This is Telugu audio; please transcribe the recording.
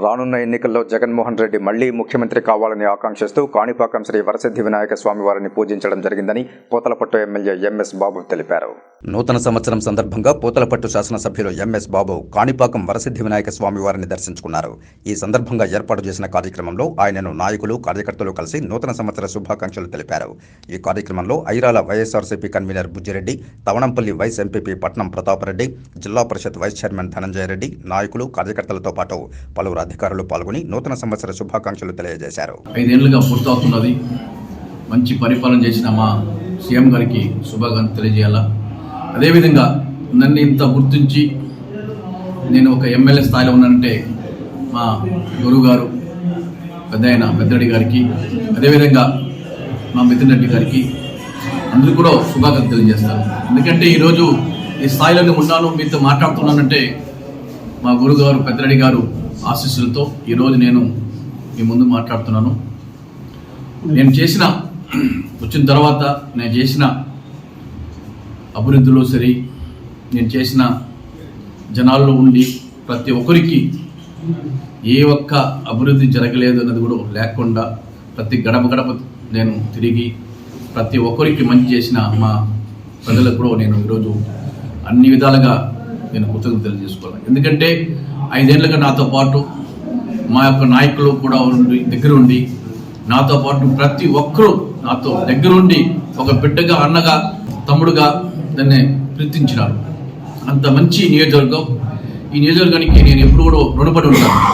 రానున్న ఎన్నికల్లో జగన్మోహన్ రెడ్డి మళ్ళీ ముఖ్యమంత్రి కావాలని ఆకాంక్షిస్తూ కాణిపాకం శ్రీ వరసిద్ధి వినాయక స్వామి వారిని పూజించడం జరిగిందని పోతలపట్టు ఎమ్మెల్యే ఎంఎస్ బాబు తెలిపారు. నూతన సంవత్సరం సందర్భంగా పూతలపట్టు శాసనసభ్యులు ఎంఎస్ బాబు కాణిపాకం వరసిద్ధి వినాయక స్వామి వారిని దర్శించుకున్నారు. ఈ సందర్భంగా ఏర్పాటు చేసిన కార్యక్రమంలో ఆయనను నాయకులు కార్యకర్తలు కలిసి నూతన సంవత్సర శుభాకాంక్షలు తెలిపారు. ఈ కార్యక్రమంలో Irala YSRCP convener Bujji Reddy Thavanampalli vice MPP Patnam Pratap Reddy జిల్లా పరిషత్ వైస్ చైర్మన్ ధనంజయ రెడ్డి నాయకులు కార్యకర్తలతో పాటు పలువురు అధికారులు పాల్గొని నూతన సంవత్సర శుభాకాంక్షలు తెలియజేశారు. ఐదేళ్ళుగా పూర్తవుతున్నది. మంచి పరిపాలన చేసిన మా సీఎం గారికి శుభాకాంక్షలు తెలియజేయాలా? అదేవిధంగా నన్ను ఇంత గుర్తించి నేను ఒక ఎమ్మెల్యే స్థాయిలో ఉన్నానంటే మా గురువు గారు పెద్ద ఆయన పెద్దరెడ్డి గారికి అదేవిధంగా మా మిథున్ రెడ్డి గారికి అందరూ కూడా శుభాకాంక్షలు తెలియజేస్తాను. ఎందుకంటే ఈరోజు ఈ స్థాయిలోనే ఉన్నాను మీతో మాట్లాడుతున్నానంటే మా గురుగారు పెద్దరెడ్డి గారు ఆశీస్సులతో ఈరోజు నేను మీ ముందు మాట్లాడుతున్నాను. నేను చేసిన వచ్చిన తర్వాత నేను చేసిన అభివృద్ధిలో సరి నేను చేసిన జనాల్లో ఉండి ప్రతి ఒక్కరికి ఏ ఒక్క అభివృద్ధి జరగలేదు అన్నది కూడా లేకుండా ప్రతి గడప గడప నేను తిరిగి ప్రతి ఒక్కరికి మంచి చేసిన మా ప్రజలకు కూడా నేను ఈరోజు అన్ని విధాలుగా నేను కృతజ్ఞతలు తెలియజేసుకోవాలి. ఎందుకంటే ఐదేళ్ళుగా నాతో పాటు మా యొక్క నాయకులు కూడా ఉండి దగ్గర ఉండి నాతో పాటు ప్రతి ఒక్కరూ నాతో దగ్గరుండి ఒక బిడ్డగా అన్నగా తమ్ముడుగా దాన్ని ప్రీతించినారు. అంత మంచి నియోజకవర్గం. ఈ నియోజకవర్గానికి నేను ఎప్పుడు కూడా రుణపడి ఉంటాను.